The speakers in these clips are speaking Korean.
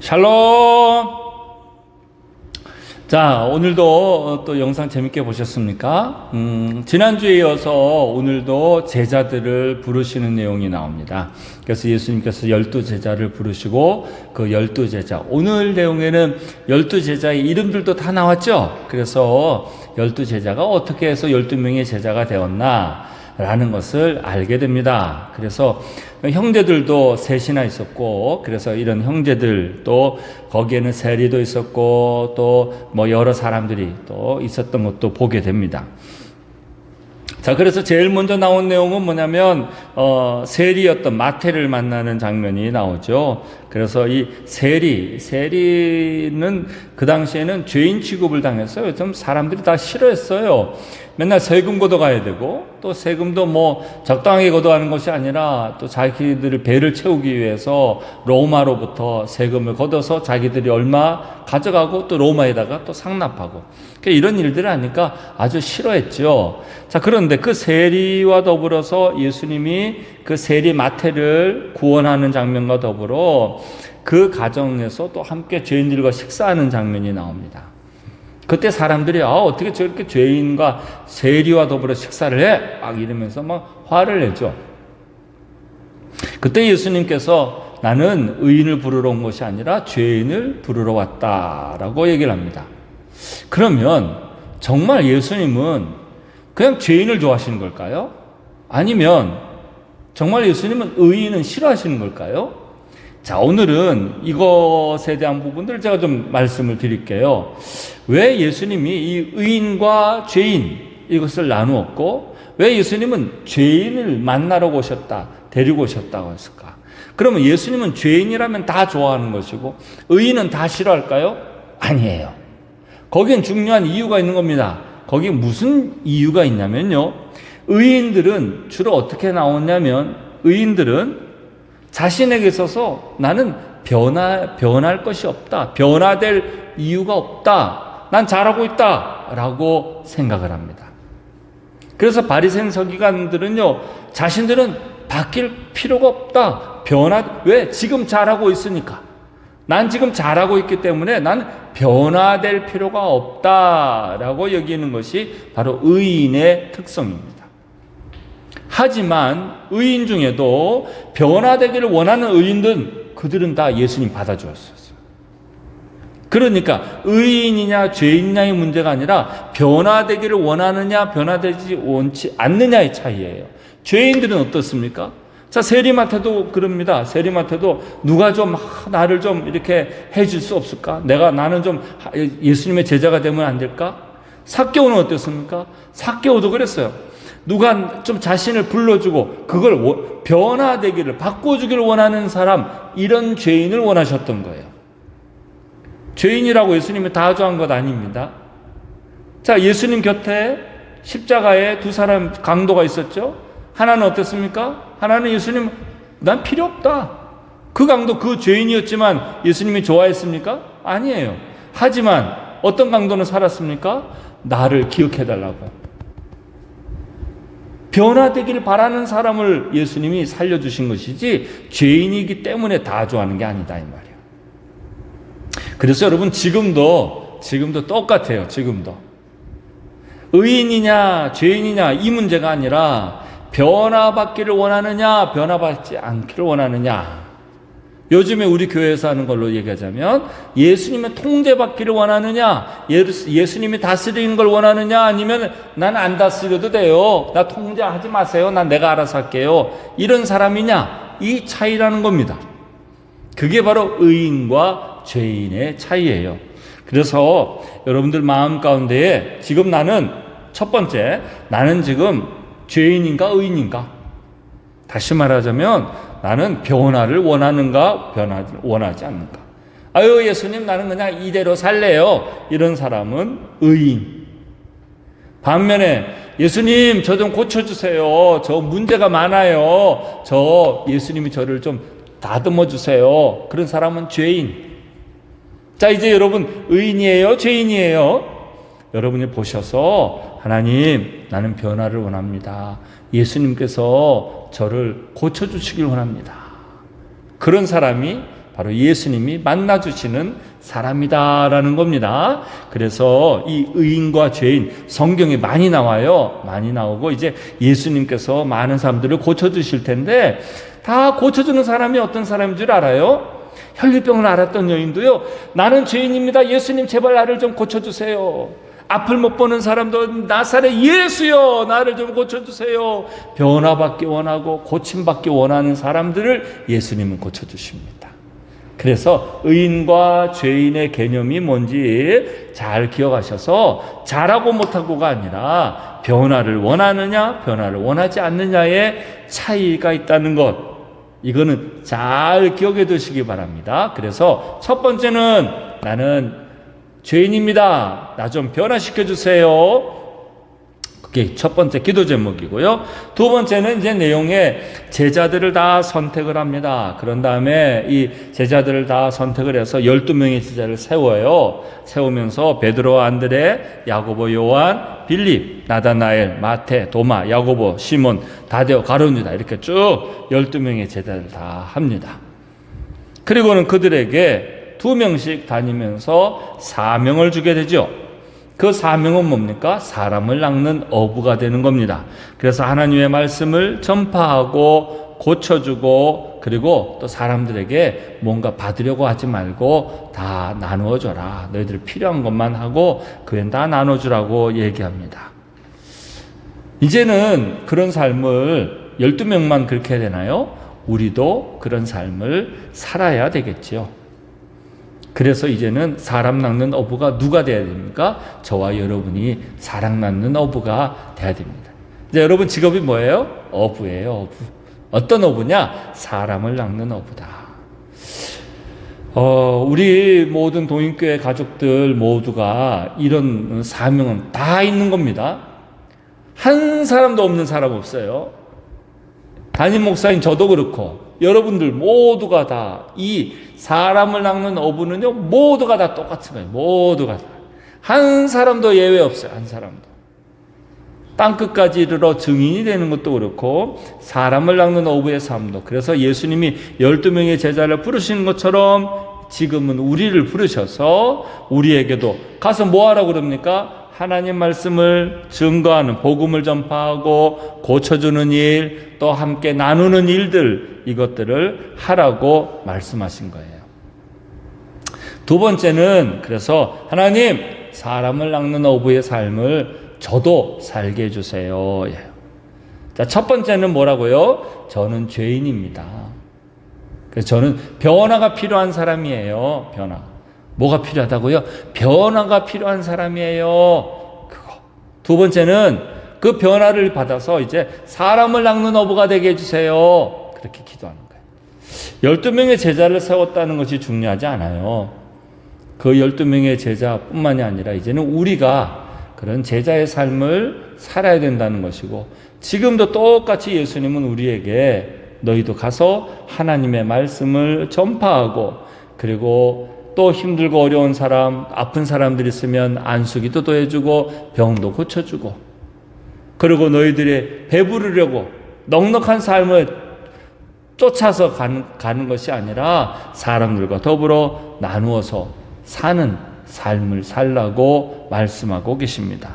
샬롬! 자, 오늘도 또 영상 재밌게 보셨습니까? 음, 지난주에 이어서 오늘도 제자들을 부르시는 내용이 나옵니다. 그래서 예수님께서 열두 제자를 부르시고 그 열두 제자, 오늘 내용에는 열두 제자의 이름들도 다 나왔죠? 그래서 열두 제자가 어떻게 해서 열두 명의 제자가 되었나? 라는 것을 알게 됩니다. 그래서 형제들도 셋이나 있었고, 그래서 이런 형제들도 거기에는 세리도 있었고, 또 뭐 여러 사람들이 또 있었던 것도 보게 됩니다. 자, 그래서 제일 먼저 나온 내용은 뭐냐면, 어, 세리였던 마태를 만나는 장면이 나오죠. 그래서 이 세리, 세리는 그 당시에는 죄인 취급을 당했어요. 좀 사람들이 다 싫어했어요. 맨날 세금 걷어가야 되고, 또 세금도 뭐 적당하게 걷어가는 것이 아니라 또 자기들의 배를 채우기 위해서 로마로부터 세금을 걷어서 자기들이 얼마 가져가고 또 로마에다가 또 상납하고. 그러니까 이런 일들을 하니까 아주 싫어했죠. 자, 그런데 그 세리와 더불어서 예수님이 그 세리 마태를 구원하는 장면과 더불어 그 가정에서 또 함께 죄인들과 식사하는 장면이 나옵니다. 그때 사람들이 아, 어떻게 저렇게 죄인과 세리와 더불어 식사를 해? 막 이러면서 막 화를 내죠. 그때 예수님께서 나는 의인을 부르러 온 것이 아니라 죄인을 부르러 왔다라고 얘기를 합니다. 그러면 정말 예수님은 그냥 죄인을 좋아하시는 걸까요? 아니면 정말 예수님은 의인은 싫어하시는 걸까요? 자, 오늘은 이것에 대한 부분들을 제가 좀 말씀을 드릴게요. 왜 예수님이 이 의인과 죄인 이것을 나누었고, 왜 예수님은 죄인을 만나러 오셨다, 데리고 오셨다고 했을까? 그러면 예수님은 죄인이라면 다 좋아하는 것이고, 의인은 다 싫어할까요? 아니에요. 거기엔 중요한 이유가 있는 겁니다. 거기 무슨 이유가 있냐면요. 의인들은 주로 어떻게 나오냐면, 의인들은 자신에게 있어서 나는 변화, 변할 것이 없다. 변화될 이유가 없다. 난 잘하고 있다. 라고 생각을 합니다. 그래서 바리새인 서기관들은요, 자신들은 바뀔 필요가 없다. 변화, 왜? 지금 잘하고 있으니까. 난 지금 잘하고 있기 때문에 난 변화될 필요가 없다 라고 여기는 것이 바로 의인의 특성입니다. 하지만 의인 중에도 변화되기를 원하는 의인들은 그들은 다 예수님 받아주었어요. 그러니까 의인이냐 죄인이냐의 문제가 아니라 변화되기를 원하느냐 변화되지 원치 않느냐의 차이예요. 죄인들은 어떻습니까? 자, 세리마태도 그럽니다. 세리마태도 누가 좀 나를 좀 이렇게 해줄 수 없을까? 내가 나는 좀 예수님의 제자가 되면 안 될까? 사개오는 어땠습니까? 사개오도 그랬어요. 누가 좀 자신을 불러주고 그걸 변화되기를 바꿔주기를 원하는 사람 이런 죄인을 원하셨던 거예요. 죄인이라고 예수님이 다 좋아한 것 아닙니다. 자, 예수님 곁에 십자가에 두 사람 강도가 있었죠. 하나는 어땠습니까? 하나는 예수님 난 필요 없다. 그 강도 그 죄인이었지만 예수님이 좋아했습니까? 아니에요. 하지만 어떤 강도는 살았습니까? 나를 기억해 달라고. 변화되기를 바라는 사람을 예수님이 살려주신 것이지 죄인이기 때문에 다 좋아하는 게 아니다 이 말이에요. 그래서 여러분 지금도 지금도 똑같아요. 지금도 의인이냐 죄인이냐 이 문제가 아니라 변화받기를 원하느냐 변화받지 않기를 원하느냐 요즘에 우리 교회에서 하는 걸로 얘기하자면 예수님의 통제받기를 원하느냐 예수 님이 다스리는 걸 원하느냐 아니면 난안 다스려도 돼요. 나 통제하지 마세요. 난 내가 알아서 할게요. 이런 사람이냐? 이 차이라는 겁니다. 그게 바로 의인과 죄인의 차이예요. 그래서 여러분들 마음 가운데에 지금 나는 첫 번째 나는 지금 죄인인가 의인인가? 다시 말하자면 나는 변화를 원하는가 변화 원하지 않는가. 아유 예수님 나는 그냥 이대로 살래요. 이런 사람은 의인. 반면에 예수님 저 좀 고쳐주세요. 저 문제가 많아요. 저 예수님이 저를 좀 다듬어 주세요. 그런 사람은 죄인. 자 이제 여러분 의인이에요? 죄인이에요? 여러분이 보셔서 하나님 나는 변화를 원합니다 예수님께서 저를 고쳐주시길 원합니다. 그런 사람이 바로 예수님이 만나주시는 사람이다라는 겁니다. 그래서 이 의인과 죄인 성경에 많이 나와요. 많이 나오고 이제 예수님께서 많은 사람들을 고쳐주실 텐데 다 고쳐주는 사람이 어떤 사람인 줄 알아요? 혈류병을 앓았던 여인도요. 나는 죄인입니다. 예수님 제발 나를 좀 고쳐주세요. 앞을 못 보는 사람도 나사렛 예수여 나를 좀 고쳐주세요. 변화받기 원하고 고침받기 원하는 사람들을 예수님은 고쳐주십니다. 그래서 의인과 죄인의 개념이 뭔지 잘 기억하셔서 잘하고 못하고가 아니라 변화를 원하느냐 변화를 원하지 않느냐의 차이가 있다는 것 이거는 잘 기억해 두시기 바랍니다. 그래서 첫 번째는 나는 죄인입니다. 나 좀 변화시켜 주세요. 그게 첫 번째 기도 제목이고요. 두 번째는 이제 내용에 제자들을 다 선택을 합니다. 그런 다음에 이 제자들을 다 선택을 해서 12명의 제자를 세워요. 세우면서 베드로, 안드레, 야고보, 요한, 빌립, 나다나엘, 마테, 도마, 야고보, 시몬, 다데오, 가론유다 이렇게 쭉 12명의 제자를 다 합니다. 그리고는 그들에게 두 명씩 다니면서 사명을 주게 되죠. 그 사명은 뭡니까? 사람을 낚는 어부가 되는 겁니다. 그래서 하나님의 말씀을 전파하고 고쳐주고 그리고 또 사람들에게 뭔가 받으려고 하지 말고 다 나누어 줘라. 너희들 필요한 것만 하고 그 외엔 다 나눠 주라고 얘기합니다. 이제는 그런 삶을 12명만 그렇게 해야 되나요? 우리도 그런 삶을 살아야 되겠지요. 그래서 이제는 사람 낳는 어부가 누가 돼야 됩니까? 저와 여러분이 사람 낳는 어부가 돼야 됩니다. 이제 여러분 직업이 뭐예요? 어부예요, 어부. 어떤 어부냐? 사람을 낳는 어부다. 어, 우리 모든 동인교회 가족들 모두가 이런 사명은 다 있는 겁니다. 한 사람도 없는 사람 없어요. 담임 목사인 저도 그렇고 여러분들 모두가 다 이 사람을 낚는 어부는요 모두가 다 똑같은 거예요. 모두가 다. 한 사람도 예외 없어요. 한 사람도. 땅 끝까지 이르러 증인이 되는 것도 그렇고 사람을 낚는 어부의 삶도 그래서 예수님이 12명의 제자를 부르시는 것처럼 지금은 우리를 부르셔서 우리에게도 가서 뭐 하라고 그럽니까? 하나님 말씀을 증거하는 복음을 전파하고 고쳐주는 일, 또 함께 나누는 일들 이것들을 하라고 말씀하신 거예요. 두 번째는 그래서 하나님 사람을 낚는 어부의 삶을 저도 살게 해주세요. 예. 자, 첫 번째는 뭐라고요? 저는 죄인입니다. 그래서 저는 변화가 필요한 사람이에요. 변화. 뭐가 필요하다고요? 변화가 필요한 사람이에요. 그거. 두 번째는 그 변화를 받아서 이제 사람을 낚는 어부가 되게 해주세요. 그렇게 기도하는 거예요. 12명의 제자를 세웠다는 것이 중요하지 않아요. 그 12명의 제자뿐만이 아니라 이제는 우리가 그런 제자의 삶을 살아야 된다는 것이고 지금도 똑같이 예수님은 우리에게 너희도 가서 하나님의 말씀을 전파하고 그리고 또 힘들고 어려운 사람, 아픈 사람들 있으면 안수기도 도 해주고 병도 고쳐주고 그리고 너희들이 배부르려고 넉넉한 삶을 쫓아서 가는, 가는 것이 아니라 사람들과 더불어 나누어서 사는 삶을 살라고 말씀하고 계십니다.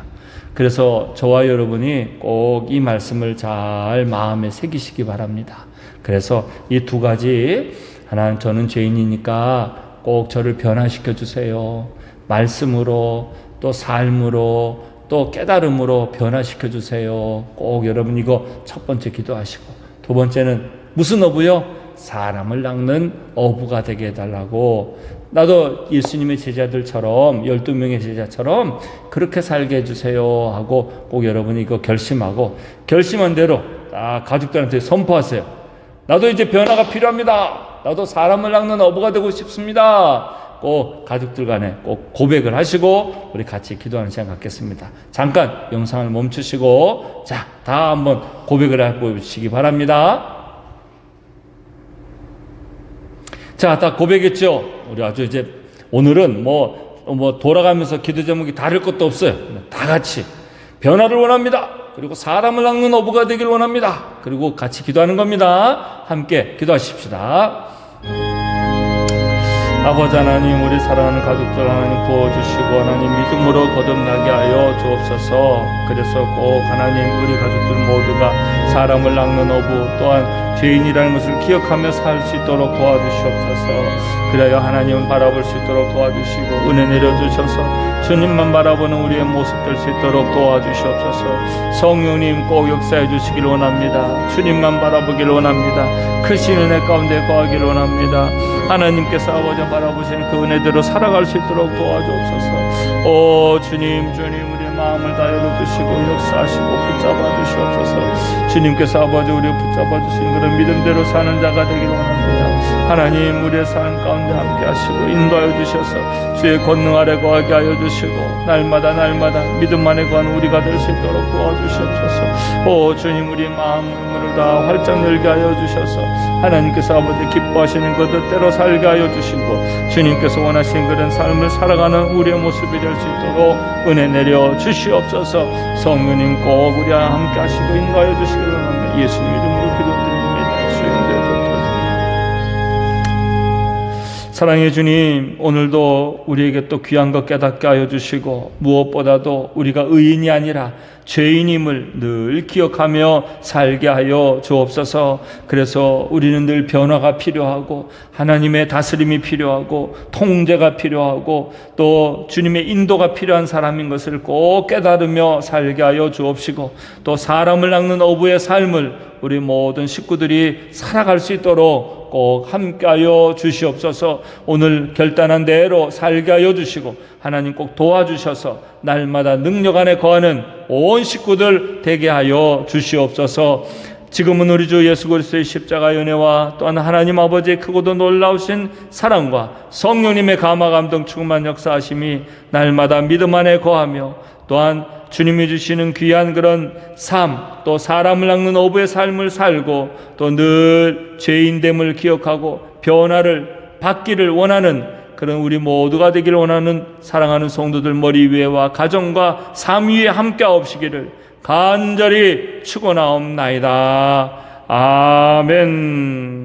그래서 저와 여러분이 꼭 이 말씀을 잘 마음에 새기시기 바랍니다. 그래서 이 두 가지 하나는 저는 죄인이니까 꼭 저를 변화시켜 주세요. 말씀으로 또 삶으로 또 깨달음으로 변화시켜 주세요. 꼭 여러분 이거 첫 번째 기도하시고 두 번째는 무슨 어부요? 사람을 낚는 어부가 되게 해달라고 나도 예수님의 제자들처럼 12명의 제자처럼 그렇게 살게 해주세요 하고 꼭 여러분이 이거 결심하고 결심한 대로 딱 가족들한테 선포하세요. 나도 이제 변화가 필요합니다. 나도 사람을 낚는 어부가 되고 싶습니다. 꼭 가족들 간에 꼭 고백을 하시고 우리 같이 기도하는 시간 갖겠습니다. 잠깐 영상을 멈추시고 자, 다 한번 고백을 하고 시기 바랍니다. 자, 다 고백했죠? 우리 아주 이제 오늘은 뭐, 뭐 돌아가면서 기도 제목이 다를 것도 없어요. 다 같이 변화를 원합니다. 그리고 사람을 낚는 어부가 되길 원합니다. 그리고 같이 기도하는 겁니다. 함께 기도하십시다. 아버지 하나님 우리 사랑하는 가족들 하나님 부어주시고 하나님 믿음으로 거듭나게 하여 주옵소서. 그래서 꼭 하나님 우리 가족들 모두가 사람을 낚는 어부 또한 죄인이라는 것을 기억하며 살 수 있도록 도와주시옵소서. 그래야 하나님을 바라볼 수 있도록 도와주시고 은혜 내려주셔서 주님만 바라보는 우리의 모습 될 수 있도록 도와주시옵소서. 성령님 꼭 역사해 주시길 원합니다. 주님만 바라보길 원합니다. 크신 은혜 가운데 거하길 원합니다. 하나님께서 아버지 바라보시는 그 은혜대로 살아갈 수 있도록 도와주옵소서. 오 주님 주님 우리의 마음을 다 열어주시고 역사하시고 붙잡아 주시옵소서. 주님께서 아버지 우리를 붙잡아 주신 그런 믿음대로 사는 자가 되기를 원합니다. 하나님 우리의 삶 가운데 함께 하시고 인도하여 주셔서 주의 권능 아래 거하게 하여 주시고 날마다 날마다 믿음 안에 거하는 우리가 될 수 있도록 도와주시옵소서. 오 주님 우리 마음을 다 활짝 열게 하여 주셔서 하나님께서 아버지 기뻐하시는 그 뜻대로 살게 하여 주시고 주님께서 원하시는 그런 삶을 살아가는 우리의 모습이 될 수 있도록 은혜 내려 주시옵소서 성령님 꼭 우리와 함께 하시고 인도하여 주시기를 원합니다. 예수님 이름으로 기도드립니다 사랑의 주님, 오늘도 우리에게 또 귀한 것 깨닫게 하여 주시고 무엇보다도 우리가 의인이 아니라 죄인임을 늘 기억하며 살게 하여 주옵소서. 그래서 우리는 늘 변화가 필요하고 하나님의 다스림이 필요하고 통제가 필요하고 또 주님의 인도가 필요한 사람인 것을 꼭 깨달으며 살게 하여 주옵시고 또 사람을 낚는 어부의 삶을 우리 모든 식구들이 살아갈 수 있도록 꼭 함께하여 주시옵소서. 오늘 결단한 대로 살게 하여 주시고 하나님 꼭 도와주셔서 날마다 능력 안에 거하는 온 식구들 되게 하여 주시옵소서. 지금은 우리 주 예수 그리스도의 십자가 연애와 또한 하나님 아버지의 크고도 놀라우신 사랑과 성령님의 감화 감동 충만 역사하심이 날마다 믿음 안에 거하며 또한 주님이 주시는 귀한 그런 삶, 또 사람을 낚는 어부의 삶을 살고 또 늘 죄인됨을 기억하고 변화를 받기를 원하는 그런 우리 모두가 되기를 원하는 사랑하는 성도들 머리 위에와 가정과 삶 위에 함께 하옵시기를 간절히 축원하옵나이다. 아멘.